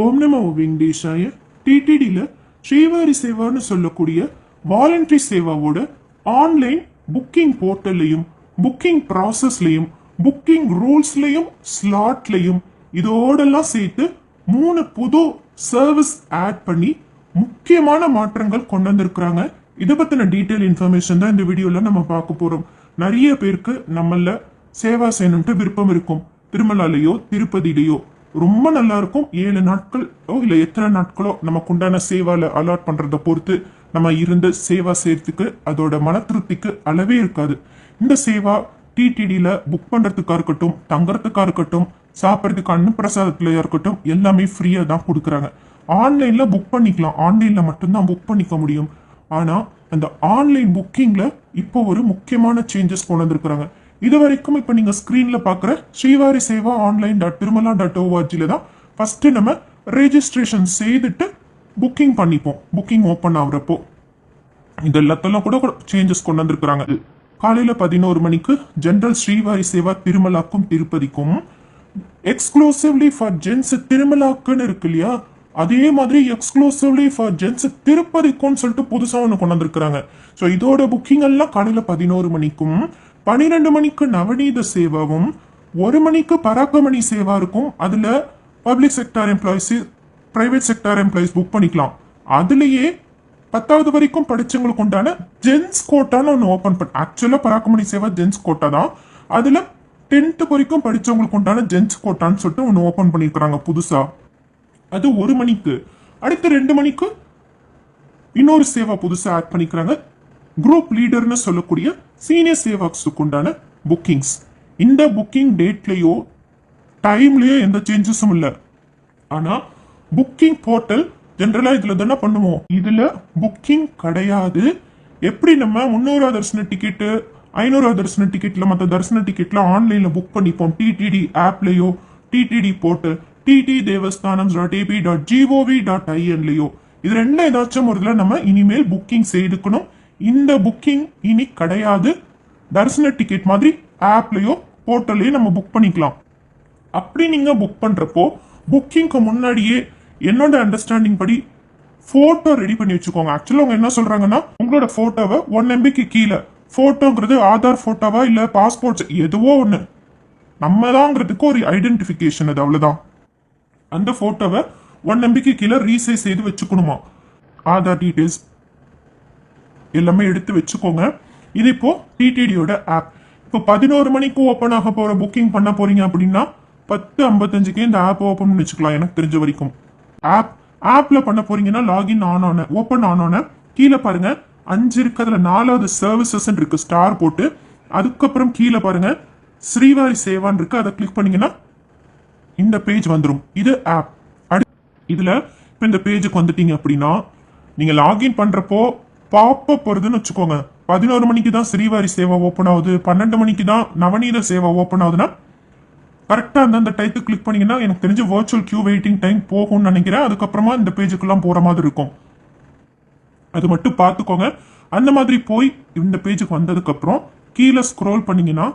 ஓம் நமோ வெங்கடேஷாய. டிடிடியில் ஸ்ரீவாரி சேவான்னு சொல்லக்கூடிய வாலண்டரி சேவாவோட ஆன்லைன் புக்கிங் போர்ட்டல்லையும் புக்கிங் ப்ராசஸ்லையும் புக்கிங் ரூல்ஸ்லையும் ஸ்லாட்லையும் இதோடெல்லாம் சேர்த்து மூணு புது சர்வீஸ் ஆட் பண்ணி முக்கியமான மாற்றங்கள் கொண்டு வந்திருக்கிறாங்க. இதை பற்றின டீட்டெயில் இன்ஃபர்மேஷன் தான் இந்த வீடியோவில் நம்ம பார்க்க போகிறோம் நிறைய பேருக்கு நம்மள சேவா செய்யணும்ட்டு விருப்பம் இருக்கும். திருமலாலேயோ திருப்பதியிலேயோ. ரொம்ப நல்லா இருக்கும். ஏழு நாட்களோ இல்லை எத்தனை நாட்களோ நமக்கு உண்டான சேவால அலாட் பண்றதை பொறுத்து நம்ம இருந்து சேவா செய்யறதுக்கு அதோட மன திருப்திக்கு அளவே இருக்காது. இந்த சேவா டிடிடியில புக் பண்றதுக்கா இருக்கட்டும் தங்கறதுக்கா இருக்கட்டும் சாப்பிட்றதுக்கு அன்னப்பிரசாதத்துல இருக்கட்டும் எல்லாமே ஃப்ரீயா தான் கொடுக்குறாங்க. ஆன்லைன்ல புக் பண்ணிக்கலாம். ஆன்லைன்ல மட்டும்தான் புக் பண்ணிக்க முடியும். ஆனா அந்த ஆன்லைன் புக்கிங்ல இப்போ ஒரு முக்கியமான சேஞ்சஸ் கொண்டு வந்திருக்கிறாங்க. இது வரைக்கும் இப்போ நீங்க ஸ்கிரீன்ல பாக்குற Srivari Seva online dot Tirumala dot ஓஆர்ஜில தான் ஃபர்ஸ்ட் நம்ம ரெஜிஸ்ட்ரேஷன் செய்துட்டு புக்கிங் பண்ணிப்போம். புக்கிங் ஓப்பன் ஆகுறப்போ. இது எல்லாத்தெல்லாம் கூட சேஞ்சஸ் கொண்டு வந்திருக்கிறாங்க. காலையில பதினோரு மணிக்கு ஜென்ரல் ஸ்ரீவாரி சேவா திருமலாக்கும் திருப்பதிக்கும். எக்ஸ்க்ளூசிவ்லி ஃபார் ஜென்ஸ் திருமலாக்குன்னு இருக்கு இல்லையா? அதே மாதிரி எக்ஸ்க்ளூசிவ்லி ஃபார் ஜென்ஸ் திருப்பதிக்கும்னு சொல்லிட்டு புதுசாக ஒன்று கொண்டு வந்திருக்கிறாங்க. ஸோ இதோட புக்கிங் எல்லாம் காலையில பதினோரு மணிக்கும் பன்னிரெண்டு மணிக்கு நவநீத சேவாவும் ஒரு மணிக்கு பராக்கமணி சேவா இருக்கும் அதில் public sector employees private sector employees book பண்ணிக்கலாம். அதுலேயே பத்தாவது வரைக்கும் படித்தவங்களுக்கு உண்டான ஜென்ஸ் கோட்டான்னு ஒன்று ஓப்பன் பண்ண ஆக்சுவலாக பராக்கமணி சேவா ஜென்ஸ் கோட்டா தான். அதில் டென்த்து வரைக்கும் படித்தவங்களுக்கு உண்டான ஜென்ஸ் கோட்டான்னு சொல்லிட்டு ஒன்று ஓப்பன் பண்ணியிருக்கிறாங்க புதுசாக அது ஒரு மணிக்கு. அடுத்து ரெண்டு மணிக்கு இன்னொரு சேவா புதுசாக ஆட் பண்ணிக்கிறாங்க. குரூப் லீடர்னு சொல்லக்கூடிய சீனியர் சேவாக்ஸுக்கு உண்டான புக்கிங்ஸ் இந்த புக்கிங் டேட்லேயோ டைம்லேயோ எந்த சேஞ்சஸும் இல்லை. ஆனால் புக்கிங் போர்ட்டல் ஜென்ரலாக இதில் தானே பண்ணுவோம். இதில் புக்கிங் கிடையாது. எப்படி நம்ம முந்நூறுவா தரிசன டிக்கெட்டு ஐநூறுவா தரிசன டிக்கெட்டில் மற்ற தரிசன டிக்கெட்டில் ஆன்லைனில் புக் பண்ணிப்போம். TTD ஆப்லேயோ TTD portal TT Devasthanam dot AP dot GOV dot ஐஎன்லேயோ இது ரெண்டும் ஏதாச்சும் ஒரு இதில் நம்ம இனிமேல் புக்கிங் செய்துக்கணும் இந்த புக்கிங் இனி கிடையாது. தரிசன டிக்கெட் மாதிரி ஆப்லயோ போர்ட்டல்லையோ நம்ம புக் பண்ணிக்கலாம். அப்படி நீங்க புக் பண்றப்போ புக்கிங்க்கு முன்னாடியே என்னோட அண்டர்ஸ்டாண்டிங் படி போட்டோ ரெடி பண்ணி வச்சுக்கோங்க. ஆக்சுவலாக அவங்க என்ன சொல்றாங்கன்னா உங்களோட போட்டோவை ஒன் எம்பிக்கு கீழே. போட்டோங்கிறது ஆதார் போட்டோவா இல்ல பாஸ்போர்ட் எதுவோ ஒண்ணு. நம்ம தாங்கிறதுக்கு ஒரு ஐடென்டிஃபிகேஷன் அது அவ்வளவுதான். அந்த போட்டோவை ஒன் எம்பிக்கு கீழே ரீசைஸ் செய்து வச்சுக்கணுமா? ஆதார் டீடைல்ஸ் எல்லாமே எடுத்து வச்சுக்கோங்க. இது இப்போ டிடிடியோட ஆப் இப்போ பதினோரு மணிக்கு ஓப்பன் ஆக போற புக்கிங் பண்ண போறீங்க அப்படின்னா பத்து ஐம்பத்தஞ்சுக்கே இந்த ஆப் ஓப்பன் பண்ணி வச்சுக்கலாம் எனக்கு தெரிஞ்ச வரைக்கும். ஆப் ஆப்ல பண்ண போறீங்கன்னா லாகின் ஆன் ஆன ஓப்பன் ஆனோன கீழே பாருங்க அஞ்சு இருக்கிறதுல நாலாவது சர்வீசஸ் இருக்கு ஸ்டார் போட்டு. அதுக்கப்புறம் கீழே பாருங்க ஸ்ரீவாரி சேவான் இருக்கு அதை கிளிக் பண்ணீங்கன்னா இந்த பேஜ் வந்துடும் இது ஆப் அடு இதுல இப்போ இந்த பேஜுக்கு வந்துட்டீங்க அப்படின்னா நீங்க லாகின் பண்றப்போ பாப்பப் வருதுன்னு வச்சுக்கோங்க. பதினோரு மணிக்கு தான் ஸ்ரீவாரி சேவை ஓப்பன் ஆகுது. பன்னெண்டு மணிக்கு தான் நவநீத சேவா ஓப்பன் ஆகுதுன்னா கரெக்டாக அந்த அந்த டைத்து கிளிக் பண்ணீங்கன்னா எனக்கு தெரிஞ்ச வர்ச்சுவல் கியூ வெயிட்டிங் டைம் போகும்னு நினைக்கிறேன். அதுக்கப்புறமா இந்த பேஜுக்கெல்லாம் போகிற மாதிரி இருக்கும். அது மட்டும் பார்த்துக்கோங்க. அந்த மாதிரி போய் இந்த பேஜுக்கு வந்ததுக்கப்புறம் கீழே ஸ்க்ரோல் பண்ணீங்கன்னா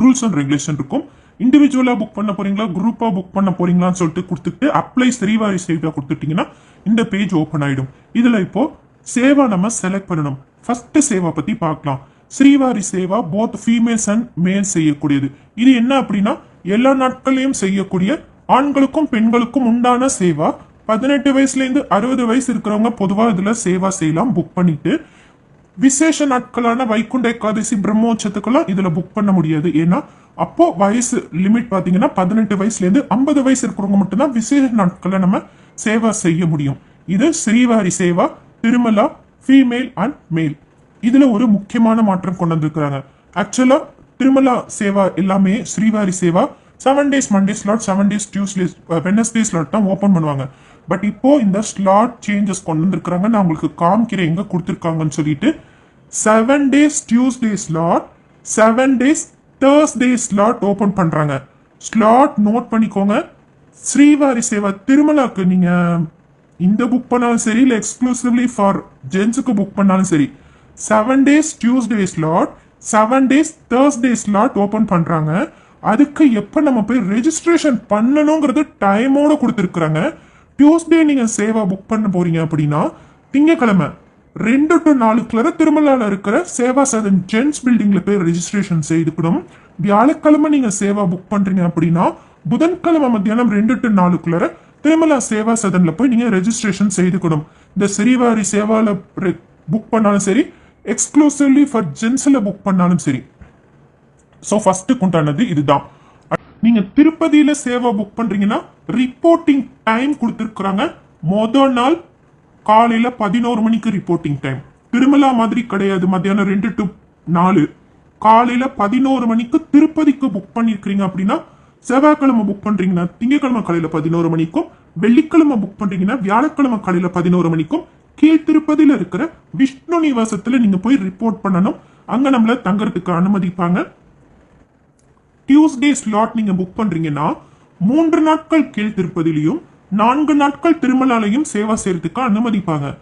ரூல்ஸ் அண்ட் ரெகுலேஷன் இருக்கும். இண்டிவிஜுவலாக புக் பண்ண போறீங்களா குரூப்பாக புக் பண்ண போறீங்களான்னு சொல்லிட்டு கொடுத்துட்டு அப்ளை ஸ்ரீவாரி சேவை கொடுத்துட்டீங்கன்னா இந்த பேஜ் ஓப்பன் ஆகிடும் இதில் இப்போது சேவா நம்ம செலக்ட் பண்ணணும். ஃபர்ஸ்ட் சேவா பத்தி பார்க்கலாம். Srivari Seva both females and male செய்யக்கூடியது. இது என்ன அப்படின்னா எல்லா நாட்களையும் செய்யக்கூடிய ஆண்களுக்கும் பெண்களுக்கும் உண்டான சேவா. பதினெட்டு வயசுல இருந்து அறுபது வயசு இருக்கிறவங்க பொதுவா இதுல சேவா செய்யலாம் புக் பண்ணிட்டு. விசேஷ நாட்களான வைகுண்ட ஏகாதசி பிரம்மோற்சத்துக்கெல்லாம் இதுல புக் பண்ண முடியாது. ஏன்னா அப்போ வயசு லிமிட் பாத்தீங்கன்னா பதினெட்டு வயசுல இருந்து ஐம்பது வயசு இருக்கிறவங்க மட்டும்தான் விசேஷ நாட்களை நம்ம சேவா செய்ய முடியும். இது Srivari Seva Tirumala female and male இதுல ஒரு முக்கியமான மாற்றம் கொண்டு வந்திருக்கிறாங்க ஆக்சுவலா திருமலா சேவா எல்லாமே Srivari Seva. Seven days Monday slot seven days Tuesday Wednesday slot தான் ஓப்பன் பண்ணுவாங்க. பட் இப்போ இந்த ஸ்லாட் சேஞ்சஸ் கொண்டு வந்திருக்கிறாங்க நான் உங்களுக்கு காமிக்கிறேன் எங்க கொடுத்துருக்காங்கன்னு சொல்லிட்டு. Seven days Tuesday slot seven days Thursday slot open பண்றாங்க. ஸ்லாட் நோட் பண்ணிக்கோங்க. ஸ்ரீவாரி சேவா திருமலாக்கு நீங்க இந்த புக் பண்ணாலும் சரி இல்லை எக்ஸ்க்ளூசிவ்லி ஃபார் ஜென்ஸுக்கு புக் பண்ணாலும் சரி seven days Tuesday slot seven days Thursday slot open பண்ணுறாங்க அதுக்கு எப்போ நம்ம போய் ரெஜிஸ்ட்ரேஷன் பண்ணணுங்கிறது டைமோட கொடுத்துருக்குறாங்க. டியூஸ்டே நீங்கள் சேவா புக் பண்ண போகிறீங்க அப்படின்னா திங்கக்கிழமை ரெண்டு டு நாலுக்குள்ள திருமலால இருக்கிற சேவா சதன் ஜென்ஸ் பில்டிங்கில் போய் ரெஜிஸ்ட்ரேஷன் செய்துக்கணும். வியாழக்கிழமை நீங்கள் சேவா புக் பண்ணுறீங்க அப்படின்னா புதன்கிழமை மத்தியானம் ரெண்டு டு நாலுக்குள்ள திருமலா சேவா சதனில் போய் நீங்கள் ரெஜிஸ்ட்ரேஷன் செய்துக்கணும். இந்த சிறிவாரி சேவாவில் புக் பண்ணாலும் சரி எக்ஸ்க்ளூசிவ்லி ஃபார் ஜென்ஸில் புக் பண்ணாலும் சரி. ஸோ ஃபஸ்ட்டு உண்டானது இதுதான். நீங்கள் திருப்பதியில சேவா புக் பண்ணுறீங்கன்னா ரிப்போர்ட்டிங் டைம் கொடுத்துருக்குறாங்க. மொதல் நாள் காலையில் பதினோரு மணிக்கு ரிப்போர்ட்டிங் டைம் திருமலா மாதிரி கிடையாது. மத்தியானம் ரெண்டு டு நாலு. காலையில் பதினோரு மணிக்கு திருப்பதிக்கு புக் பண்ணியிருக்கிறீங்க அப்படின்னா செவ்வாய்க்கிழமை புக் பண்றீங்கன்னா திங்கக்கிழமை காலையில பதினோரு மணிக்கும் வெள்ளிக்கிழமை புக் பண்றீங்கன்னா வியாழக்கிழமை காலையில பதினோரு மணிக்கும் கீழ் திருப்பதியில இருக்கிற விஷ்ணு நிவாசத்துல நீங்க போய் ரிப்போர்ட் பண்ணணும். அங்க நம்மள தங்கறதுக்கு அனுமதிப்பாங்க. டியூஸ்டே ஸ்லாட் நீங்க புக் பண்றீங்கன்னா மூன்று நாட்கள் கீழ் திருப்பதிலையும் நான்கு நாட்கள் திருமலாலையும் சேவா செய்யறதுக்கு அனுமதிப்பாங்க.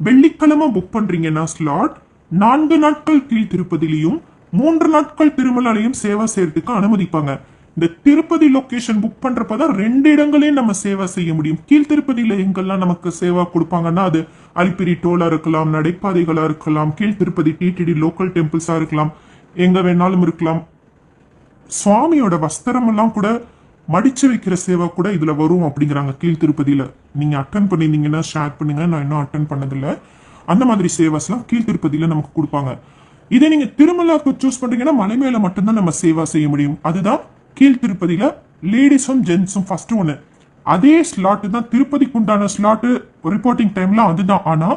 வெள்ளிக்கிழமை புக் பண்றீங்கன்னா ஸ்லாட் நான்கு நாட்கள் கீழ் திருப்பதிலையும் மூன்று நாட்கள் திருமலாலையும் சேவா செய்யறதுக்கு அனுமதிப்பாங்க. இந்த திருப்பதி லொக்கேஷன் புக் பண்றப்பதான் ரெண்டு இடங்களையும் நம்ம சேவா செய்ய முடியும். கீழ் திருப்பதியில எங்கெல்லாம் நமக்கு சேவா கொடுப்பாங்கன்னா அது அலிப்பிரி டோலா இருக்கலாம் நடைபாதைகளா இருக்கலாம் கீழ் திருப்பதி டிடிடி லோக்கல் டெம்பிள்ஸா இருக்கலாம் எங்க வேணாலும் இருக்கலாம். சுவாமியோட வஸ்திரம் எல்லாம் கூட மடிச்சு வைக்கிற சேவா கூட இதுல வரும் அப்படிங்கிறாங்க கீழ் திருப்பதியில. நீங்க அட்டன் பண்ணிருந்தீங்கன்னா ஷேர் பண்ணுங்க. நான் இன்னும் அட்டன் பண்ணதில்லை. அந்த மாதிரி சேவாஸ்லாம் கீழ் திருப்பதியில நமக்கு கொடுப்பாங்க. இதே நீங்க திருமலாக்கு சூஸ் பண்றீங்கன்னா மலை மேல மட்டும்தான் நம்ம சேவா செய்ய முடியும். அதுதான் கீழ் திருப்பதியில லேடிஸும் ஜென்ஸும் ஃபர்ஸ்ட் ஒன்று அதே ஸ்லாட்டு தான் திருப்பதிக்கு உண்டான ஸ்லாட்டு ரிப்போர்ட்டிங் டைம்லாம் அதுதான். ஆனால்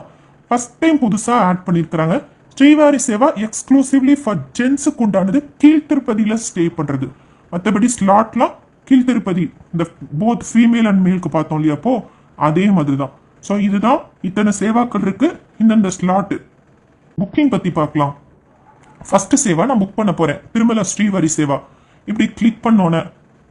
ஃபர்ஸ்ட் டைம் புதுசாக ஆட் பண்ணியிருக்கிறாங்க ஸ்ரீவாரி சேவா எக்ஸ்க்ளூசிவ்லி ஃபார் ஜென்ஸுக்கு உண்டானது கீழ் திருப்பதியில் ஸ்டே பண்ணுறது மற்றபடி ஸ்லாட்லாம் கீழ் திருப்பதி இந்த போத் ஃபீமேல் அண்ட் மேலுக்கு பார்த்தோம் இல்லையா அப்போ அதே மாதிரி தான் ஸோ இதுதான் இத்தனை சேவாக்கள் இருக்கு. இந்தந்த ஸ்லாட்டு புக்கிங் பற்றி பார்க்கலாம். ஃபர்ஸ்ட் சேவா நான் புக் பண்ண போகிறேன் திருமலா ஸ்ரீவாரி சேவா. இப்படி கிளிக் பண்ணோன்னே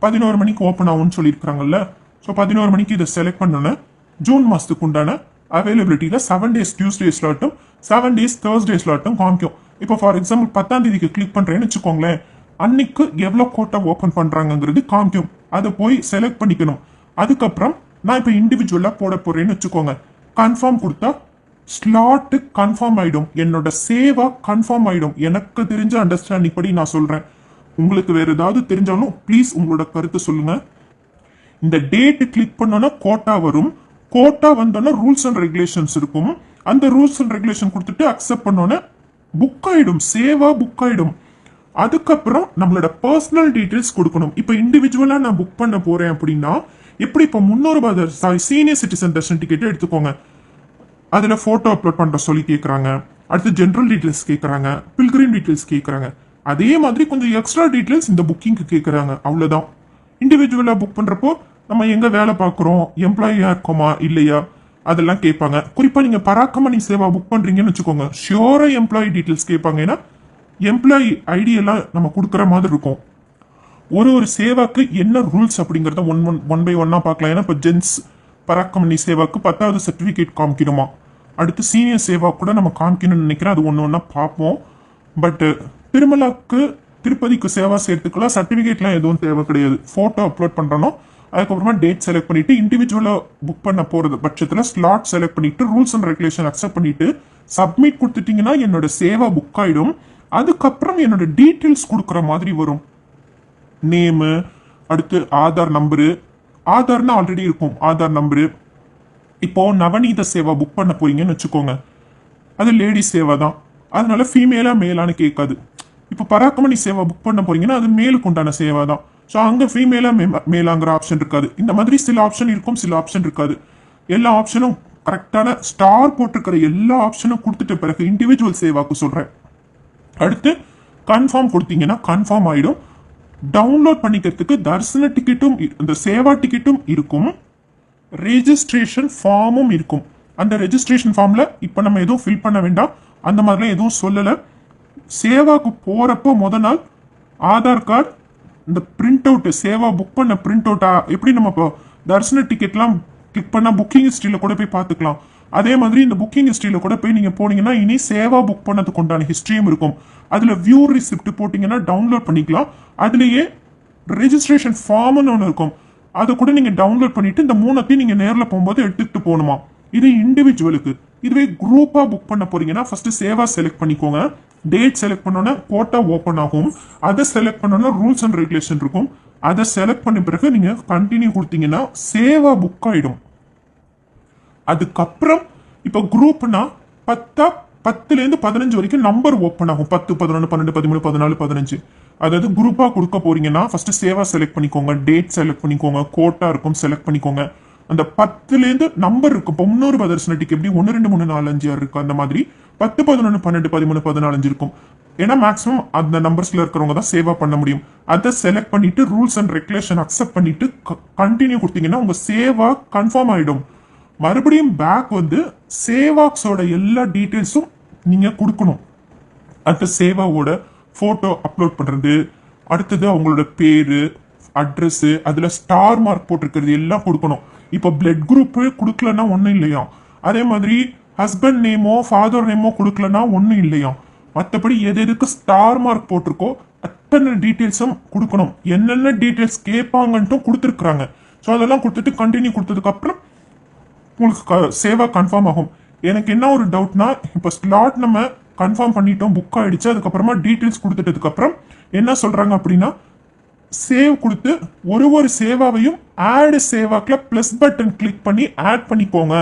பதினோரு மணிக்கு ஓப்பன் ஆகும்னு சொல்லியிருக்கிறாங்கல்ல. ஸோ பதினோரு மணிக்கு இதை செலக்ட் பண்ணோன்னே ஜூன் மாதத்துக்கு உண்டான அவைலபிலிட்டியில் செவன் டேஸ் டியூஸ்டே ஸ்லாட்டும் செவன் டேஸ் தேர்ஸ்டே ஸ்லாட்டும் காமிக்கும். இப்போ ஃபார் எக்ஸாம்பிள் பத்தாம் தேதிக்கு கிளிக் பண்ணுறேன்னு வச்சுக்கோங்களேன். அன்னைக்கு எவ்வளோ கோட்டை ஓப்பன் பண்ணுறாங்கங்கிறது காமிக்கும். அதை போய் செலக்ட் பண்ணிக்கணும். அதுக்கப்புறம் நான் இப்போ இண்டிவிஜுவலாக போட போகிறேன்னு வச்சுக்கோங்க. கன்ஃபார்ம் கொடுத்தா ஸ்லாட்டு கன்ஃபார்ம் ஆகிடும் என்னோட சேவா கன்ஃபார்ம் ஆகிடும் எனக்கு தெரிஞ்ச அண்டர்ஸ்டாண்டிங் படி நான் சொல்கிறேன் உங்களுக்கு வேற ஏதாவது தெரிஞ்சாலும் ப்ளீஸ் உங்களோட கருத்தை சொல்லுங்க. இந்த டேட் கிளிக் பண்ணோன்னா கோட்டா வரும். கோட்டா வந்தோன்னா ரூல்ஸ் அண்ட் ரெகுலேஷன்ஸ் இருக்கும். அந்த ரூல்ஸ் அண்ட் ரெகுலேஷன் கொடுத்துட்டு அக்செப்ட் பண்ணோன்னே புக் ஆயிடும். சேவா புக் ஆயிடும். அதுக்கப்புறம் நம்மளோட பர்சனல் டீட்டெயில்ஸ் கொடுக்கணும். இப்போ இண்டிவிஜுவலா நான் புக் பண்ண போறேன் அப்படின்னா எப்படி இப்போ முன்னூறு ரூபாய் சீனியர் சிட்டிசன் தர்ஷன் டிக்கெட்டை எடுத்துக்கோங்க. அதில் ஃபோட்டோ அப்லோட் பண்ணுற சொல்லி கேட்குறாங்க அடுத்து ஜென்ரல் டீட்டெயில்ஸ் கேட்குறாங்க பில்கிரிம் டீட்டெயில்ஸ் கேட்குறாங்க அதே மாதிரி கொஞ்சம் எக்ஸ்ட்ரா டீட்டெயில்ஸ் இந்த புக்கிங்க்கு கேட்குறாங்க அவ்வளோதான் இண்டிவிஜுவலாக புக் பண்ணுறப்போ நம்ம எங்கே வேலை பார்க்குறோம்? எம்ப்ளாயியாக இருக்கோமா? இல்லையா? அதெல்லாம் கேட்பாங்க. குறிப்பாக நீங்கள் பராக்கமணி சேவா புக் பண்ணுறீங்கன்னு வச்சுக்கோங்க. ஷியோராக எம்ப்ளாயி டீட்டெயில்ஸ் கேட்பாங்க. ஏன்னா எம்ப்ளாயி ஐடியெல்லாம் நம்ம கொடுக்குற மாதிரி இருக்கும். ஒரு ஒரு சேவாக்கு என்ன ரூல்ஸ் அப்படிங்கிறத ஒன் ஒன் ஒன் பை ஒன்னாக பார்க்கலாம். ஏன்னா இப்போ ஜென்ஸ் பராக்கமணி சேவாக்கு பத்தாவது சர்டிஃபிகேட் காமிக்கணுமா? அடுத்து சீனியர் சேவா கூட நம்ம காமிக்கணும்னு நினைக்கிறேன். அது ஒன்று ஒன்றா பார்ப்போம். பட்டு திருமலாக்கு திருப்பதிக்கு சேவா செய்யறதுக்குலாம் சர்டிஃபிகேட்லாம் எதுவும் தேவை கிடையாது. ஃபோட்டோ அப்லோட் பண்ணுறனோ அதுக்கப்புறமா டேட் செலக்ட் பண்ணிட்டு இண்டிவிஜுவலாக புக் பண்ண போகிறது பட்சத்தில் ஸ்லாட் செலக்ட் பண்ணிட்டு ரூல்ஸ் அண்ட் ரெகுலேஷன் அக்செப்ட் பண்ணிட்டு சப்மிட் கொடுத்துட்டீங்கன்னா என்னோட சேவா புக் ஆகிடும் அதுக்கப்புறம் என்னோட டீட்டெயில்ஸ் கொடுக்குற மாதிரி வரும். நேமு அடுத்து ஆதார் நம்பரு ஆதார்னு ஆல்ரெடி இருக்கும். ஆதார் நம்பரு இப்போ நவநீத சேவா புக் பண்ண போறீங்கன்னு வச்சுக்கோங்க. அது லேடிஸ் சேவா தான். அதனால ஃபீமேலா மேலான்னு கேட்காது. இப்போ பராக்கமணி சேவை புக் பண்ண போறீங்கன்னா அது மேலுக்கு உண்டான தான் ஸோ அங்கே ஃபீமேலாக மே மேலாங்கிற ஆப்ஷன் இருக்காது. இந்த மாதிரி சில ஆப்ஷன் இருக்கும் சில ஆப்ஷன் இருக்காது. எல்லா ஆப்ஷனும் கரெக்டான ஸ்டார் போட்டிருக்கிற எல்லா ஆப்ஷனும் கொடுத்துட்ட பிறகு இண்டிவிஜுவல் சேவாக்கு சொல்கிறேன் அடுத்து கன்ஃபார்ம் கொடுத்தீங்கன்னா கன்ஃபார்ம் ஆகிடும் டவுன்லோட் பண்ணிக்கிறதுக்கு தரிசன டிக்கெட்டும் இந்த சேவா டிக்கெட்டும் இருக்கும். ரெஜிஸ்ட்ரேஷன் ஃபார்மும் இருக்கும். அந்த ரெஜிஸ்ட்ரேஷன் ஃபார்மில் இப்போ நம்ம எதுவும் ஃபில் பண்ண வேண்டாம். அந்த மாதிரிலாம் எதுவும் சொல்லலை. சேவாக்கு போகிறப்போ முத நாள் ஆதார் கார்டு இந்த பிரிண்ட் அவுட் சேவா புக் பண்ண பிரிண்ட் அவுட்டா எப்படி நம்ம இப்போ தரிசன டிக்கெட்லாம் கிளிக் பண்ணால் புக்கிங் ஹிஸ்ட்ரியில் கூட போய் பார்த்துக்கலாம். அதே மாதிரி இந்த புக்கிங் ஹிஸ்ட்ரியில் கூட போய் நீங்கள் போனீங்கன்னா இனி சேவா புக் பண்ணதுக்கு உண்டான ஹிஸ்ட்ரியும் இருக்கும். அதில் வியூ ரிசிப்ட் போட்டிங்கன்னா டவுன்லோட் பண்ணிக்கலாம். அதுலேயே ரெஜிஸ்ட்ரேஷன் ஃபார்ம்னு ஒன்று இருக்கும். அதை கூட நீங்கள் டவுன்லோட் பண்ணிட்டு இந்த மூணத்தையும் நீங்கள் நேரில் போகும்போது எடுத்துக்கிட்டு போகணுமா? இது இண்டிவிஜுவலுக்கு இதுவே குரூப்பாக புக் பண்ண போறீங்கன்னா ஃபர்ஸ்ட் சேவா செலக்ட் பண்ணிக்கோங்க. டேட் செலக்ட் பண்ணோன்னா கோட்டா ஓப்பன் ஆகும். அதை செலக்ட் பண்ணோன்னா ரூல்ஸ் அண்ட் ரெகுலேஷன் இருக்கும். அதை செலக்ட் பண்ண பிறகு நீங்க கண்டினியூ கொடுத்தீங்கன்னா சேவா புக் ஆயிடும். அதுக்கப்புறம் இப்போ குரூப்னா பத்தா பத்துலேருந்து பதினஞ்சு வரைக்கும் நம்பர் ஓப்பன் ஆகும். பத்து பதினொன்று பன்னெண்டு பதிமூணு பதினாலு பதினஞ்சு. அதாவது குரூப்பாக கொடுக்க போறீங்கன்னா ஃபர்ஸ்ட் சேவா செலக்ட் பண்ணிக்கோங்க. டேட் செலக்ட் பண்ணிக்கோங்க. கோட்டா இருக்கும் செலக்ட் பண்ணிக்கோங்க. அந்த பத்துலேருந்து நம்பர் இருக்கும். இப்போ முன்னூறு பதர்சனட்டிக்கு எப்படி? ஒன்று ரெண்டு மூணு நாலு அஞ்சு ஆறு இருக்கும் அந்த மாதிரி பத்து பதினொன்று பன்னெண்டு பதிமூணு பதினாலஞ்சு இருக்கும். ஏன்னா மேக்ஸிமம் அந்த நம்பர்ஸ்ல இருக்கிறவங்க தான் சேவா பண்ண முடியும். அதை செலக்ட் பண்ணிட்டு ரூல்ஸ் அண்ட் ரெகுலேஷன் அக்செப்ட் பண்ணிட்டு கண்டினியூ கொடுத்தீங்கன்னா உங்க சேவா கன்ஃபார்ம் ஆயிடும். மறுபடியும் பேக் வந்து சேவாக்ஸோட எல்லா டீட்டெயில்ஸும் நீங்க கொடுக்கணும். அடுத்த சேவாவோட ஃபோட்டோ அப்லோட் பண்ணுறது அடுத்தது அவங்களோட பேர் அட்ரஸ் அதில் ஸ்டார் மார்க் போட்டிருக்கிறது எல்லாம் கொடுக்கணும். இப்போ பிளட் குரூப்பு கொடுக்கலன்னா ஒன்றும் இல்லையா? அதே மாதிரி ஹஸ்பண்ட் நேமோ ஃபாதர் நேமோ கொடுக்கலனா ஒன்றும் இல்லையா? மற்றபடி எது எதுக்கு ஸ்டார் மார்க் போட்டிருக்கோ அத்தனை டீட்டெயில்ஸும் கொடுக்கணும். என்னென்ன டீட்டெயில்ஸ் கேட்பாங்கன்ட்டும் கொடுத்துருக்குறாங்க. ஸோ அதெல்லாம் கொடுத்துட்டு கண்டினியூ கொடுத்ததுக்கப்புறம் உங்களுக்கு க- சேவா கன்ஃபார்ம் ஆகும். எனக்கு என்ன ஒரு டவுட்னா இப்போ ஸ்லாட் நம்ம கன்ஃபார்ம் பண்ணிட்டோம் புக் ஆகிடுச்சு அதுக்கப்புறமா டீட்டெயில்ஸ் கொடுத்துட்டதுக்கப்புறம் என்ன சொல்கிறாங்க அப்படின்னா சேவ் கொடுத்து ஒரு ஒரு சேவாவையும் ஆடு சேவாக்கில் ப்ளஸ் பட்டன் கிளிக் பண்ணி ஆட் பண்ணிக்கோங்க.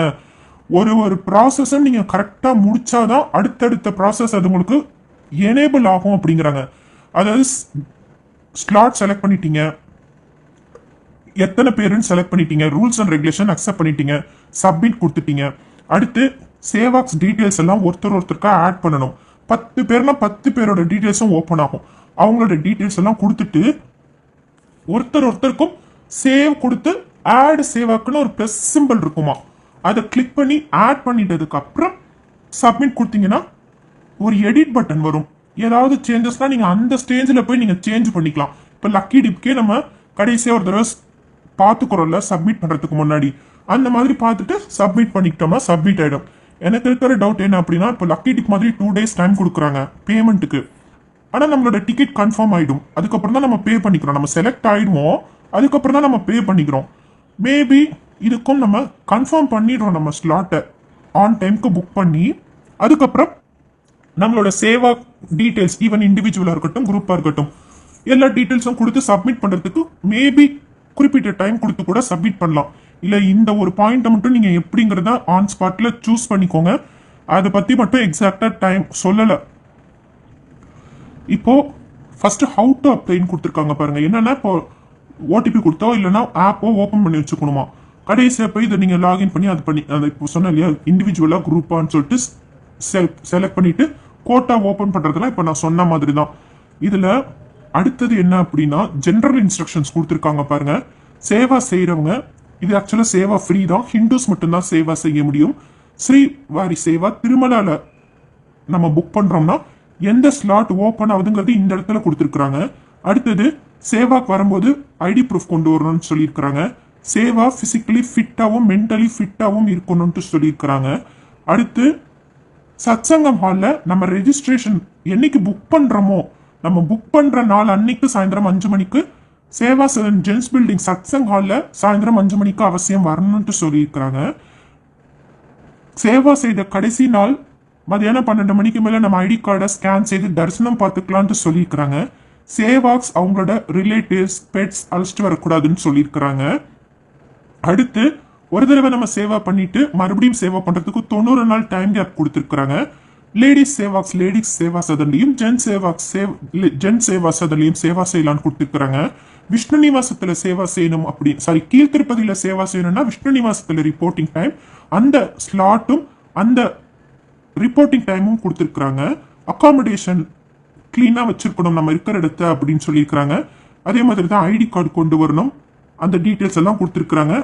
ஒரு ஒரு ப்ராசஸும் நீங்கள் கரெக்டாக முடிச்சாதான் அடுத்தடுத்த ப்ராசஸ் அது உங்களுக்கு எனேபிள் ஆகும் அப்படிங்கிறாங்க. அதாவது ஸ்லாட் செலக்ட் பண்ணிட்டீங்க. எத்தனை பேருன்னு செலக்ட் பண்ணிட்டீங்க. ரூல்ஸ் அண்ட் ரெகுலேஷன் அக்செப்ட் பண்ணிட்டீங்க. சப்மிட் கொடுத்துட்டீங்க. அடுத்து சேவாக்ஸ் டீட்டெயில்ஸ் எல்லாம் ஒருத்தர் ஒருத்தருக்காக ஆட் பண்ணணும். பத்து பேர்னா பத்து பேரோட டீட்டெயில்ஸும் ஓப்பன் ஆகும். அவங்களோட டீட்டெயில்ஸ் எல்லாம் கொடுத்துட்டு ஒருத்தர் ஒருத்தருக்கும் சேவ் கொடுத்து ஆட் சேவாக்குன்னு ஒரு ப்ளஸ் சிம்பிள் இருக்குமா? அதை கிளிக் பண்ணி ஆட் பண்ணிட்டதுக்கு அப்புறம் சப்மிட் கொடுத்தீங்கன்னா ஒரு எடிட் பட்டன் வரும். ஏதாவது சேஞ்சஸ்னா நீங்க அந்த ஸ்டேஜில் போய் நீங்க சேஞ்ச் பண்ணிக்கலாம். இப்போ லக்கி டிப்கே நம்ம கடைசியாக ஒரு தடவை பார்த்துக்கிறோம்ல சப்மிட் பண்ணுறதுக்கு முன்னாடி. அந்த மாதிரி பார்த்துட்டு சப்மிட் பண்ணிக்கிட்டோம்னா சப்மிட் ஆகிடும் எனக்கு இருக்கிற டவுட் என்ன அப்படின்னா இப்போ லக்கி டிப் மாதிரி டூ டேஸ் டைம் கொடுக்குறாங்க பேமெண்ட்டுக்கு ஆனால் நம்மளோட டிக்கெட் கன்ஃபார்ம் ஆகிடும் அதுக்கப்புறம் தான் நம்ம பே பண்ணிக்கிறோம். நம்ம செலக்ட் ஆகிடுவோம் அதுக்கப்புறம் தான் நம்ம பே பண்ணிக்கிறோம். மேபி இதுக்கும் நம்ம கன்ஃபார்ம் பண்ணிடுறோம் நம்ம ஸ்லாட்டை ஆன் டைம்க்கு புக் பண்ணி அதுக்கப்புறம் நம்மளோட சேவா டீட்டெயில்ஸ் ஈவன் இண்டிவிஜுவலாக இருக்கட்டும் குரூப்பாக இருக்கட்டும் எல்லா டீட்டெயில்ஸும் கொடுத்து சப்மிட் பண்ணுறதுக்கு மேபி குறிப்பிட்ட டைம் கொடுத்து கூட சப்மிட் பண்ணலாம். இல்லை இந்த ஒரு பாயிண்ட்டை மட்டும் நீங்கள் எப்படிங்கிறத ஆன் ஸ்பாட்டில் சூஸ் பண்ணிக்கோங்க. அதை பற்றி மட்டும் எக்ஸாக்டாக டைம் சொல்லலை. இப்போது ஃபஸ்ட்டு ஹவு டு அப்ளைன்னு கொடுத்துருக்காங்க பாருங்கள் என்னென்னா இப்போ ஓடிபி கொடுத்தோ இல்லைன்னா ஆப்போ ஓப்பன் பண்ணி வச்சுக்கணுமா? கடைசியாக போய் இதை நீங்கள் லாகின் பண்ணி அது பண்ணி அதை இப்போ சொன்ன இல்லையா இண்டிவிஜுவலாக குரூப்பான்னு சொல்லிட்டு செலக்ட் பண்ணிவிட்டு கோட்டா ஓப்பன் பண்ணுறதுலாம் இப்போ நான் சொன்ன மாதிரி தான் இதில் அடுத்தது என்ன அப்படின்னா ஜென்ரல் இன்ஸ்ட்ரக்ஷன்ஸ் கொடுத்துருக்காங்க பாருங்க. சேவா செய்கிறவங்க இது ஆக்சுவலாக சேவா ஃப்ரீ தான். ஹிந்துஸ் மட்டும்தான் சேவா செய்ய முடியும். ஸ்ரீ வாரி சேவா திருமலால நம்ம புக் பண்ணுறோம்னா எந்த ஸ்லாட் ஓப்பன் ஆகுதுங்கிறது இந்த இடத்துல கொடுத்துருக்குறாங்க. அடுத்தது சேவாக்கு வரும்போது ஐடி ப்ரூஃப் கொண்டு வரணும்னு சொல்லியிருக்கிறாங்க. சேவா பிசிக்கலி ஃபிட்டாகவும் மென்டலி ஃபிட்டாகவும் இருக்கணும்ட்டு சொல்லியிருக்கிறாங்க. அடுத்து சத்சங்கம் ஹாலில் நம்ம ரெஜிஸ்ட்ரேஷன் என்னைக்கு புக் பண்ணுறோமோ நம்ம புக் பண்ணுற நாள் அன்னைக்கு சாயந்தரம் அஞ்சு மணிக்கு சேவா சதன் ஜென்ஸ் பில்டிங் சத்சங் ஹாலில் சாயந்தரம் அஞ்சு மணிக்கு அவசியம் வரணும்ட்டு சொல்லியிருக்கிறாங்க. சேவா செய்த கடைசி நாள் மதியானம் பன்னெண்டு மணிக்கு மேலே நம்ம ஐடி கார்டை ஸ்கேன் செய்து தரிசனம் பார்த்துக்கலான்ட்டு சொல்லியிருக்கிறாங்க. சேவாக்ஸ் அவங்களோட ரிலேட்டிவ்ஸ் பெட்ஸ் அழைச்சிட்டு வரக்கூடாதுன்னு சொல்லியிருக்கிறாங்க. அடுத்து ஒரு தடவை நம்ம சேவா பண்ணிட்டு மறுபடியும் சேவா பண்றதுக்கு தொண்ணூறு நாள் டைம் கேப் கொடுத்துருக்காங்க லேடிஸ் சேவாக்ஸ் லேடிஸ் சேவா சதன்லையும் ஜென் சேவாக்ஸ் சேவ் ஜென் சேவா சதன்லையும் சேவா செய்யலாம்னு கொடுத்துருக்காங்க விஷ்ணு நிவாசத்துல சேவா செய்யணும் அப்படின்னு சாரி கீழ்த்திருப்பதியில சேவா செய்யணும்னா விஷ்ணு நிவாசத்துல ரிப்போர்ட்டிங் டைம் அந்த ஸ்லாட்டும் அந்த ரிப்போர்ட்டிங் டைமும் கொடுத்துருக்குறாங்க. அக்காமடேஷன் க்ளீனாக வச்சிருக்கணும் நம்ம இருக்கிற இடத்த அப்படின்னு சொல்லியிருக்கிறாங்க. அதே மாதிரி தான் ஐடி கார்டு கொண்டு வரணும். அந்த டீட்டெயில்ஸ் எல்லாம் கொடுத்துருக்குறாங்க.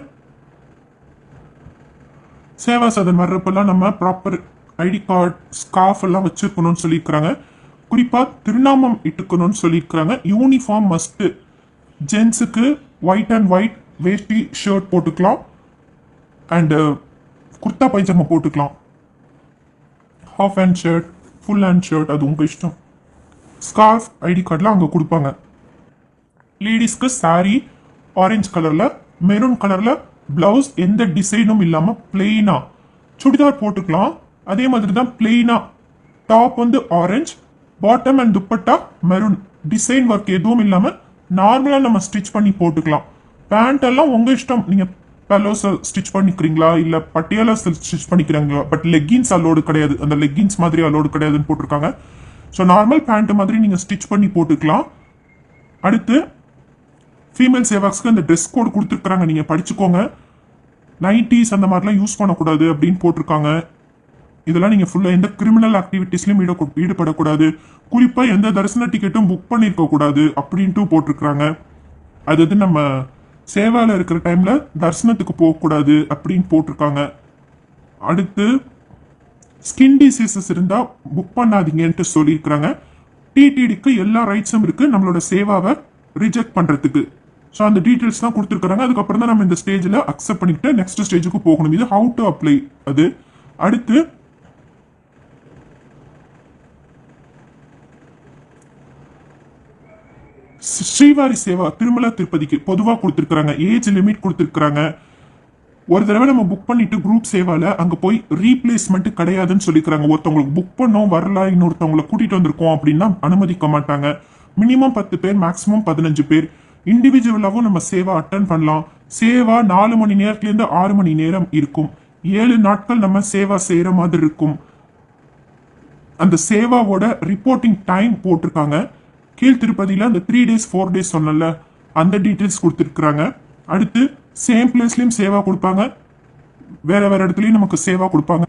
சேவா சதன் வர்றப்பெல்லாம் நம்ம ப்ராப்பர் ஐடி கார்டு ஸ்கார்ஃப் எல்லாம் வச்சுருக்கணும்னு சொல்லியிருக்கிறாங்க. குறிப்பாக திருநாமம் இட்டுக்கணும்னு சொல்லியிருக்கிறாங்க. யூனிஃபார்ம் மஸ்ட்டு ஜென்ஸுக்கு white and white veshti shirt போட்டுக்கலாம். அண்டு குர்தா பைஜாமா போட்டுக்கலாம். Half hand shirt full hand shirt அது உங்கள் இஷ்டம். ஸ்கார்ஃப் ஐடி கார்டெலாம் அங்கே கொடுப்பாங்க. லேடிஸ்க்கு சாரீ ஆரஞ்சு கலர்ல மெரூன் கலர்ல பிளவுஸ் எந்த டிசைனும் இல்லாம பிளெயினா சுடிதார் போட்டுக்கலாம். அதே மாதிரி தான் பிளெயினா டாப் வந்து orange bottom and dupatta maroon design work எதுவும் இல்லாம நார்மலா நம்ம ஸ்டிச் பண்ணி போட்டுக்கலாம். பேண்ட் எல்லாம் உங்க இஷ்டம். நீங்க பெலோஸ் ஸ்டிச் பண்ணிக்கிறீங்களா? இல்ல பட்டியாலா ஸ்டிச் பண்ணிக்கிறீங்களா? பட் லெக்கின்ஸ் அலோடு கிடையாது. அந்த லெக்கின்ஸ் மாதிரி அலோடு கிடையாதுன்னு போட்டிருக்காங்க. ஸோ நார்மல் பேண்ட் மாதிரி நீங்க ஸ்டிச் பண்ணி போட்டுக்கலாம். அடுத்து ஃபீமேல் சேவாக்ஸ்க்கு அந்த ட்ரெஸ் கோட் கொடுத்துருக்காங்க நீங்கள் படிச்சுக்கோங்க. நைன்டிஸ் அந்த மாதிரிலாம் யூஸ் பண்ணக்கூடாது அப்படின்னு போட்டிருக்காங்க. இதெல்லாம் நீங்கள் ஃபுல்லாக எந்த கிரிமினல் ஆக்டிவிட்டீஸ்லையும் ஈட ஈடுபடக்கூடாது. குறிப்பாக எந்த தரிசன டிக்கெட்டும் புக் பண்ணியிருக்கக்கூடாது அப்படின்ட்டு போட்டிருக்கிறாங்க. அதாவது நம்ம சேவாவில் இருக்கிற டைமில் தரிசனத்துக்கு போகக்கூடாது அப்படின்னு போட்டிருக்காங்க. அடுத்து ஸ்கின் டிசீசஸ் இருந்தால் புக் பண்ணாதீங்கன்ட்டு சொல்லியிருக்கிறாங்க. டிடிடிக்கு எல்லா ரைட்ஸும் இருக்குது நம்மளோட சேவாவை ரிஜெக்ட் பண்ணுறதுக்கு ஸோ அந்த டீட்டெயில்ஸ் தான் கொடுத்துருக்காங்க அதுக்கப்புறம் தான் நம்ம இந்த ஸ்டேஜில் அக்செப்ட் பண்ணிக்கிட்டு நெக்ஸ்ட் ஸ்டேஜுக்கு போகணும். இது ஹவு டு அப்ளை அது. அடுத்து ஸ்ரீவாரி சேவா திருமலா திருப்பதிக்கு பொதுவாக கொடுத்துருக்குறாங்க. ஏஜ் லிமிட் கொடுத்துருக்குறாங்க. ஒரு தடவை நம்ம புக் பண்ணிட்டு குரூப் சேவால அங்க போய் ரீப்ளேஸ்மெண்ட் கிடையாதுன்னு சொல்லிக்கிறாங்க. ஒருத்தவங்களுக்கு புக் பண்ணோம் வரல இன்னொருத்தவங்களை கூட்டிட்டு வந்திருக்கோம் அப்படின்னா அனுமதிக்க மாட்டாங்க. மினிமம் பத்து பேர் மேக்ஸிமம் பதினஞ்சு பேர். இண்டிவிஜுவலாகவும் நம்ம சேவா அட்டன் பண்ணலாம். சேவா நாலு மணி நேரத்துலேருந்து ஆறு மணி நேரம் இருக்கும். ஏழு நாட்கள் நம்ம சேவா செய்கிற மாதிரி இருக்கும். அந்த சேவாவோட ரிப்போர்ட்டிங் டைம் போட்டிருக்காங்க. கீழ் திருப்பதியில் அந்த த்ரீ டேஸ் ஃபோர் டேஸ் சொன்னல அந்த டீட்டெயில்ஸ் கொடுத்துருக்குறாங்க. அடுத்து சேம் பிளேஸ்லேயும் சேவா கொடுப்பாங்க. வேற வேற இடத்துலையும் நமக்கு சேவா கொடுப்பாங்க.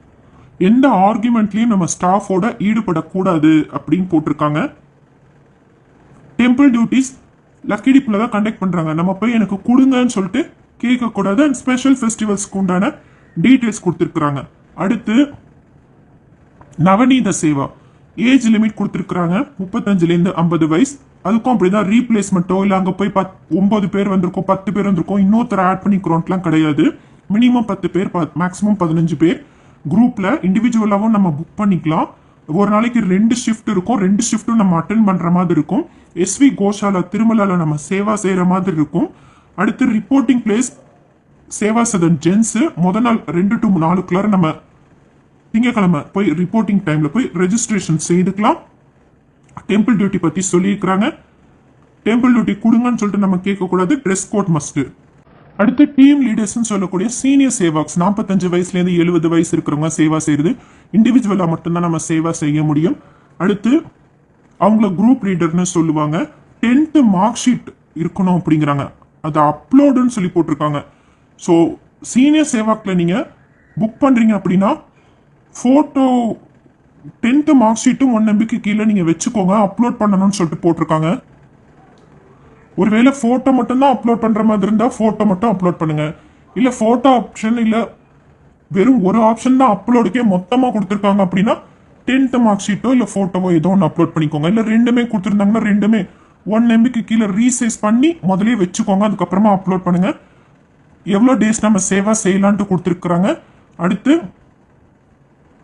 எந்த ஆர்குமெண்ட்லையும் நம்ம ஸ்டாஃபோட ஈடுபடக்கூடாது அப்படின்னு போட்டிருக்காங்க. டெம்பிள் டியூட்டிஸ் லக்கிடிப்பில் தான் கண்டக்ட் பண்ணுறாங்க நம்ம போய் எனக்கு கொடுங்கன்னு சொல்லிட்டு கேட்கக்கூடாது. அண்ட் ஸ்பெஷல் ஃபெஸ்டிவல்ஸ்க்கு உண்டான டீட்டெயில்ஸ் கொடுத்துருக்குறாங்க. அடுத்து நவநீத சேவா. ஏஜ் லிமிட் கொடுத்துருக்குறாங்க. முப்பத்தஞ்சுலேருந்து ஐம்பது வயசு. அதுக்கும் அப்படிதான் ரீப்ளேஸ்மெண்ட்டோ இல்லை அங்கே போய் பத் ஒம்பது பேர் வந்திருக்கோம் பத்து பேர் வந்திருக்கோம். இன்னொருத்தர் ஆட் பண்ணிக்கிறோன்ட்லாம் கிடையாது. மினிமம் பத்து பேர் மேக்ஸிமம் பதினஞ்சு பேர். குரூப்பில் இண்டிவிஜுவலாகவும் நம்ம புக் பண்ணிக்கலாம். ஒரு நாளைக்கு ரெண்டு ஷிஃப்ட் இருக்கும். ரெண்டு ஷிஃப்ட்டும் நம்ம அட்டன் பண்ணுற மாதிரி இருக்கும். எஸ்வி கோஷாலா திருமலால நம்ம சேவா செய்கிற மாதிரி இருக்கும். அடுத்து reporting place Seva Sadan gents முத நாள் ரெண்டு டு நாலுக்குள்ளார நம்ம திங்கக்கிழமை போய் ரிப்போர்ட்டிங் டைமில் போய் ரெஜிஸ்ட்ரேஷன் செய்துக்கலாம். டெம்பிள் டியூட்டி பற்றி சொல்லியிருக்கிறாங்க. டெம்பிள் டியூட்டி கொடுங்கன்னு சொல்லிட்டு நம்ம கேட்கக்கூடாது. ட்ரெஸ் கோட் மஸ்ட்டு அடுத்து டீம் லீடர்ஸ்னு சொல்லக்கூடிய சீனியர் சேவாக்ஸ் நாற்பத்தஞ்சு வயசுலேருந்து எழுபது வயசு இருக்கிறவங்க சேவா செய்யறது இண்டிவிஜுவலாக மட்டும்தான் நம்ம சேவா செய்ய முடியும். அடுத்து அவங்கள குரூப் லீடர்னு சொல்லுவாங்க. டென்த்து மார்க் ஷீட் இருக்கணும் அப்படிங்கிறாங்க. அதை அப்லோடுன்னு சொல்லி போட்டிருக்காங்க. ஸோ சீனியர் சேவாக்கில் நீங்கள் புக் பண்ணுறீங்க அப்படின்னா ஃபோட்டோ டென்த்து மார்க் ஷீட்டும் ஒன் நம்பிக்கை கீழே நீங்கள் வச்சுக்கோங்க. அப்லோட் பண்ணணும்னு சொல்லிட்டு போட்டிருக்காங்க. ஒருவேளை ஃபோட்டோ மட்டும்தான் அப்லோட் பண்ற மாதிரி இருந்தா ஃபோட்டோ மட்டும் அப்லோட் பண்ணுங்க. இல்ல ஃபோட்டோ ஆப்ஷன் இல்ல வெறும் ஒரு ஆப்ஷன் தான் அப்லோடுக்கே மொத்தமா கொடுத்துருக்காங்க அப்படின்னா டென்த் மார்க் ஷீட்டோ இல்ல ஃபோட்டோவோ ஏதோ ஒன்று அப்லோட் பண்ணிக்கோங்க. இல்ல ரெண்டுமே கொடுத்துருந்தாங்கன்னா ரெண்டுமே ஒன் எம்பிக்கு கீழே ரீசைஸ் பண்ணி முதலே வச்சுக்கோங்க அதுக்கப்புறமா அப்லோட் பண்ணுங்க. எவ்வளோ டேஸ் நம்ம சேவா செய்யலான்ட்டு கொடுத்துருக்குறாங்க. அடுத்து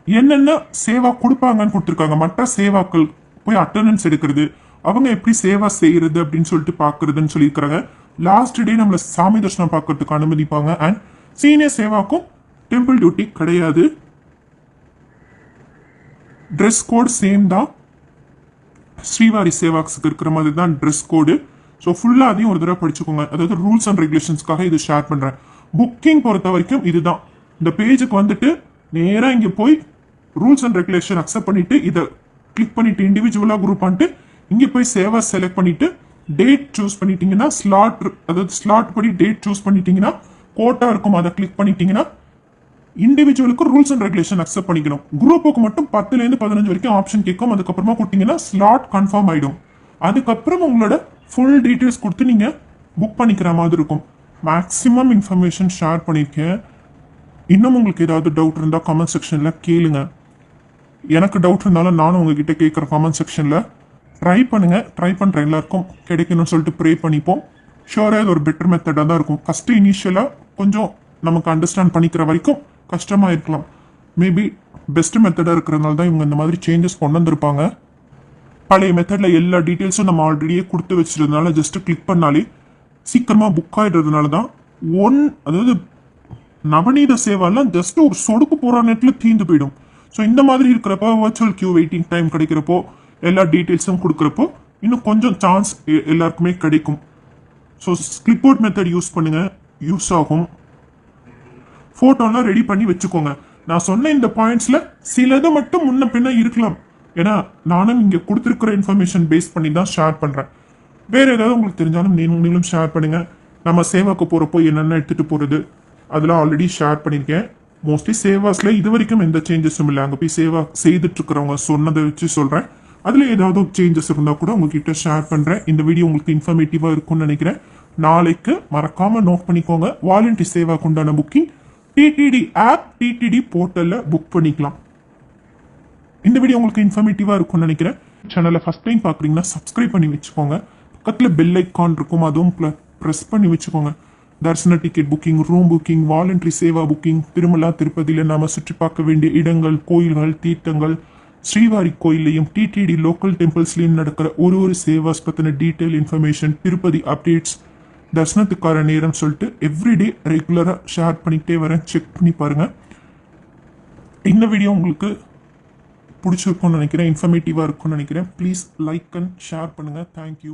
என்னென்ன சேவா கொடுப்பாங்கன்னு கொடுத்துருக்காங்க. மற்ற சேவாக்கள் போய் அட்டண்டன்ஸ் எடுக்கிறது அவங்க எப்படி சேவா செய்யறது அப்படின்னு சொல்லிட்டு பாக்குறதுன்னு சொல்லியிருக்கிறாங்க. லாஸ்ட் டே நம்மள சாமி தர்ஷனம் பார்க்கறதுக்கு அனுமதிப்பாங்க. அண்ட் சீனியர் சேவாக்கும் டெம்பிள் டியூட்டி கிடையாது. ட்ரெஸ் கோட் சேம் தான். ஸ்ரீவாரி சேவாக்ஸுக்கு இருக்கிற மாதிரி தான் ட்ரெஸ் கோடு ஸோ ஃபுல்லாக அதையும் ஒரு தடவை படிச்சுக்கோங்க. அதாவது ரூல்ஸ் அண்ட் ரெகுலேஷன்ஸ்க்காக இது ஷேர் பண்ணுறேன் புக்கிங் பொறுத்த வரைக்கும் இதுதான். இந்த பேஜுக்கு வந்துட்டு நேராக இங்கே போய் ரூல்ஸ் அண்ட் ரெகுலேஷன் அக்செப்ட் பண்ணிட்டு இதை கிளிக் பண்ணிட்டு இண்டிவிஜுவலாக குரூப் பண்ணிட்டு இங்கே போய் சேவா செலக்ட் பண்ணிட்டு டேட் சூஸ் பண்ணிட்டீங்கன்னா ஸ்லாட் அதாவது ஸ்லாட் படி டேட் சூஸ் பண்ணிட்டீங்கன்னா கோட்டா இருக்கும். அதை கிளிக் பண்ணிட்டீங்கன்னா இண்டிவிஜுவலுக்கு ரூல்ஸ் அண்ட் ரெகுலேஷன் அக்செப்ட் பண்ணிக்கணும். குரூப்புக்கு மட்டும் பத்துலேருந்து பதினஞ்சு வரைக்கும் ஆப்ஷன் கேட்கும். அதுக்கப்புறமா கொடுத்தீங்கன்னா ஸ்லாட் கன்ஃபார்ம் ஆகிடும் அதுக்கப்புறம் உங்களோட ஃபுல் டீட்டெயில்ஸ் கொடுத்து நீங்கள் புக் பண்ணிக்கிற மாதிரி இருக்கும். மேக்ஸிமம் இன்ஃபர்மேஷன் ஷேர் பண்ணியிருக்கேன். இன்னும் உங்களுக்கு ஏதாவது டவுட் இருந்தால் கமெண்ட் செக்ஷனில் கேளுங்க. எனக்கு டவுட் இருந்தாலும் நானும் உங்ககிட்ட கேட்குற கமெண்ட் செக்ஷனில் ட்ரை பண்ணுங்க. ட்ரை பண்ணுற எல்லாருக்கும் கிடைக்கணும்னு சொல்லிட்டு ப்ரே பண்ணிப்போம். ஷோராக இது ஒரு பெட்டர் மெத்தடாக தான் இருக்கும். ஃபஸ்ட்டு இனிஷியலாக கொஞ்சம் நமக்கு அண்டர்ஸ்டாண்ட் பண்ணிக்கிற வரைக்கும் கஷ்டமாக இருக்கலாம். மேபி பெஸ்ட் மெத்தடாக இருக்கிறதுனால தான் இவங்க இந்த மாதிரி சேஞ்சஸ் கொண்டு வந்திருப்பாங்க. பழைய மெத்தடில் எல்லா டீட்டெயில்ஸும் நம்ம ஆல்ரெடியே கொடுத்து வச்சுருந்தனால ஜஸ்ட்டு கிளிக் பண்ணாலே சீக்கிரமாக புக் ஆகிடுறதுனால தான் ஒன் அதாவது நவநீத சேவாலாம் ஜஸ்ட் ஒரு சொடுக்கு போகிற நெட்டில் தீந்து போயிடும். ஸோ இந்த மாதிரி இருக்கிறப்போ வர்ச்சுவல் கியூ வெயிட்டிங் டைம் கிடைக்கிறப்போ எல்லா டீட்டெயில்ஸும் கொடுக்குறப்போ இன்னும் கொஞ்சம் சான்ஸ் எல்லாருக்குமே கிடைக்கும். ஸோ ஸ்கிளிப்போர்ட் மெத்தட் யூஸ் பண்ணுங்க. யூஸ் ஆகும். ஃபோட்டோலாம் ரெடி பண்ணி வச்சுக்கோங்க. நான் சொன்ன இந்த பாயிண்ட்ஸில் சிலது மட்டும் முன்ன பின்ன இருக்கலாம். ஏன்னா நானும் இங்கே கொடுத்துருக்குற இன்ஃபர்மேஷன் பேஸ் பண்ணி தான் ஷேர் பண்ணுறேன் வேறு ஏதாவது உங்களுக்கு தெரிஞ்சாலும் நீங்களும் நீங்களும் ஷேர் பண்ணுங்கள் நம்ம சேவாக்கு போகிறப்போ என்னென்ன எடுத்துகிட்டு போகிறது அதெல்லாம் ஆல்ரெடி ஷேர் பண்ணியிருக்கேன். மோஸ்ட்லி சேவாஸில் இது வரைக்கும் எந்த சேஞ்சஸும் இல்லை. அங்கே போய் சேவா செய்துட்டு இருக்கிறவங்க சொன்னதை வச்சு சொல்கிறேன் அதில் ஏதாவது சேஞ்சஸ் இருந்தால் கூட உங்ககிட்ட ஷேர் பண்ணுறேன் இந்த வீடியோ உங்களுக்கு இன்ஃபர்மேட்டிவாக இருக்கும்னு நினைக்கிறேன். நாளைக்கு மறக்காமல் நோட் பண்ணிக்கோங்க. வாலண்டரி சேவாக்கு உண்டான புக்கிங் டிடிடி ஆப் டிடிடி போர்ட்டலில் புக் பண்ணிக்கலாம். இந்த வீடியோ உங்களுக்கு இன்ஃபர்மேட்டிவாக இருக்கும்னு நினைக்கிறேன். சேனலை ஃபஸ்ட் டைம் பார்க்குறீங்கன்னா சப்ஸ்கிரைப் பண்ணி வச்சுக்கோங்க. பக்கத்தில் பெல் ஐக்கான் இருக்கும். அதுவும் ப்ரெஸ் பண்ணி வச்சுக்கோங்க. தரிசன ticket booking room booking voluntary Seva booking Tirumala திருப்பதியில் நாம சுற்றி பார்க்க வேண்டிய இடங்கள் கோயில்கள் தீர்த்தங்கள் ஸ்ரீவாரி கோயிலையும் டிடிடி லோக்கல் டெம்பிள்ஸ்லையும் நடக்கிற ஒரு ஒரு சேவாஸ் பற்றின டீட்டெயில் இன்ஃபர்மேஷன் திருப்பதி அப்டேட்ஸ் தர்சனத்துக்கார நேரம் சொல்லிட்டு எவ்ரிடே ரெகுலராக ஷேர் பண்ணிக்கிட்டே வரேன். செக் பண்ணி பாருங்கள் இந்த வீடியோ உங்களுக்கு பிடிச்சிருக்கும்னு நினைக்கிறேன் இன்ஃபர்மேட்டிவாக இருக்கும்னு நினைக்கிறேன். ப்ளீஸ் லைக் அண்ட் ஷேர் பண்ணுங்கள் தேங்க்யூ